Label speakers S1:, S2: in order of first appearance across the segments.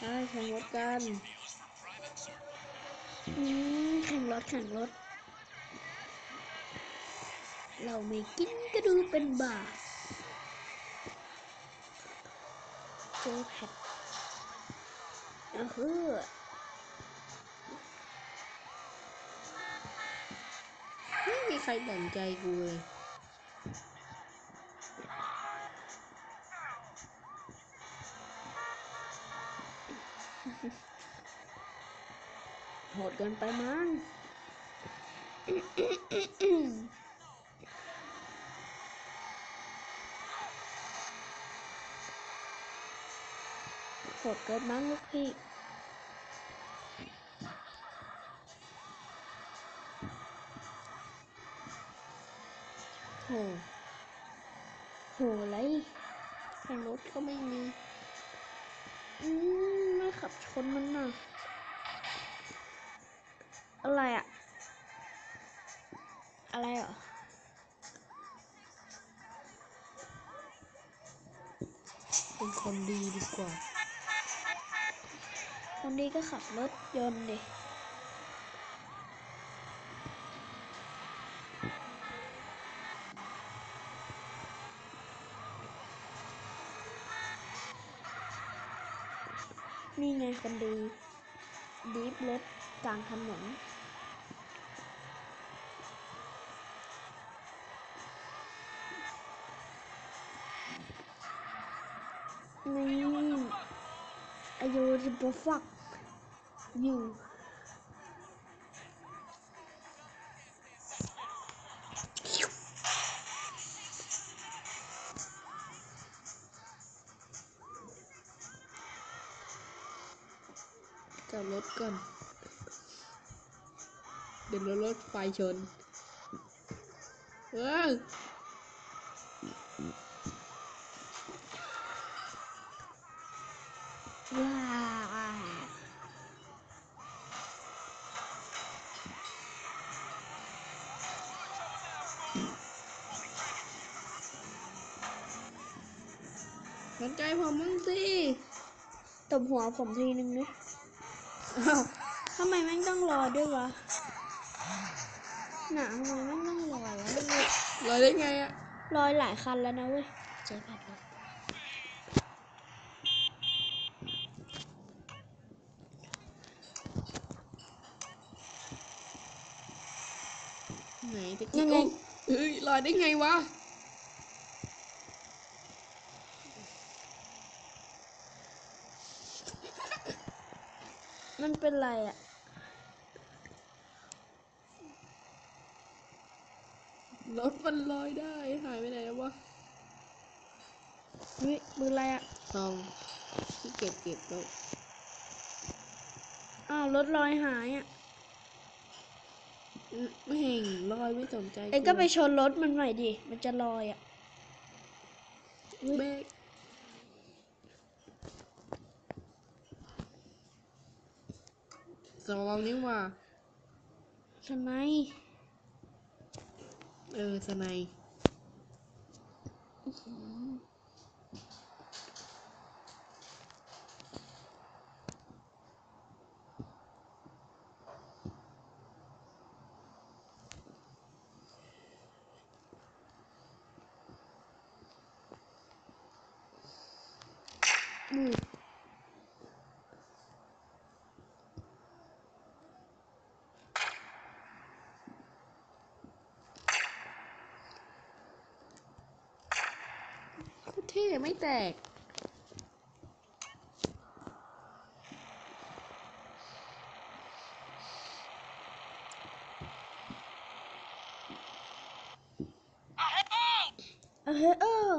S1: แข่งรถกัน
S2: อืมแข่งรถแข่งรถ เราไม่กินก็ดูเป็นบาปเจอแพทเออฮือ
S1: ไม่มีใครสนใจกูเลย
S2: ดเกินไปมั้งโหดเกินมั้งลูกพี่
S1: โห
S2: โหอะไร
S1: แข่งรถก็ไม่มี
S2: อืมไม่ขับชนมันน่ะ อะไรอะอะไรเหรอ
S1: เป็นคนดีดีกว่า
S2: คนดีก็ขับรถยนต์ดินี่ไงคนดี ดีฟรถกลางถนนนี่อายุจ อยู่
S1: กลับรถก่อนเดี๋ยวรถไฟชนเออ
S2: ว้า
S1: สนใจผมมึงสิ
S2: ตบหัวผมทีนึงนะ ทำไมแม่งต้องรอด้วยวะหนาทำไมแม่งต้องรอวะ
S1: ลอยได้ไงอะ
S2: รอยหลายคันแล้วนะเว้ยเจ๊แบบเลย
S1: ไหนตะกี้โอ้เฮ้ยลอยได้ไงวะ
S2: มันเป็นไรอะ
S1: รถมันลอยได้ หายไปไหนแล้ววะ
S2: เฮ้ยมืออะไรอะ
S1: ซองที่เก็บเก็บแล้ว
S2: อ้าวรถลอยหายอะ
S1: อืมไม่เห็นลอยไม่สนใจ
S2: เอ็งก็ไปชนรถมันหน่อยดิ มันจะลอยอะ
S1: เบรก ซองนี่ว่า
S2: ทำไม
S1: เออสไนย
S2: อืม
S1: พี่ไม่แตก
S2: เออเฮ้ยเออ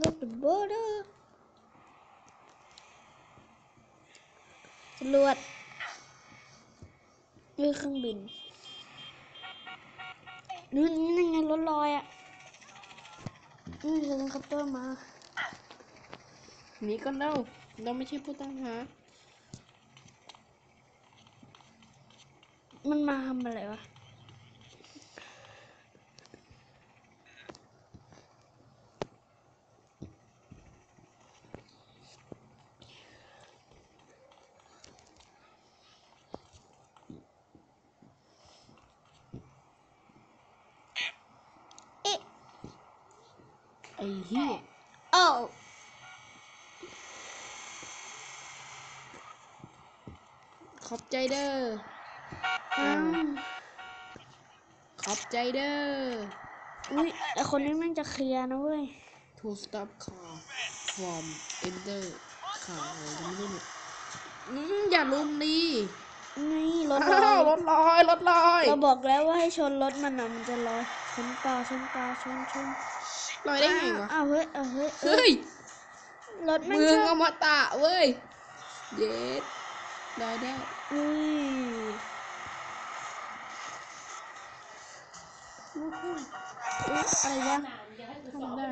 S2: รถเบอร์เดอร์จรวดเรือเครื่องบิน นี่นี่ไงรถลอยอะนี่เฮลิคอปเตอร์มา
S1: หนี่ก็เล่าเราไม่ใช่ผู้ต้องหา
S2: มันมาทำอะไรวะ
S1: ไอ้เหี้ย
S2: โอ้
S1: ขอบใจเด้อ
S2: อ้าว
S1: ขอบใจเด้อ
S2: อุ้ยไอคนนี้มันจะเคลียร์นะเว้ย
S1: to stop car from enter car อะไรก็ไม่รู้เนี่ยอืมอย่าลุมดี
S2: นี่รถล
S1: อ้า
S2: อ
S1: วยรถลอยรถลอย
S2: เราบอกแล้วว่าให้ชนรถมันนะมันจะลอยชนปลาชนปลาชนชน
S1: ลอยได้ไงวะ
S2: อ้าวเฮ้ยอ้าวเฮ้ยเอ้
S1: เฮ้
S2: ย
S1: ย
S2: รถมัน
S1: เมื
S2: ช
S1: อง
S2: น
S1: อมตะเว้ย เย็ดได้ได้
S2: อุ้ย
S1: อุ๊ยอะไรวะทำได้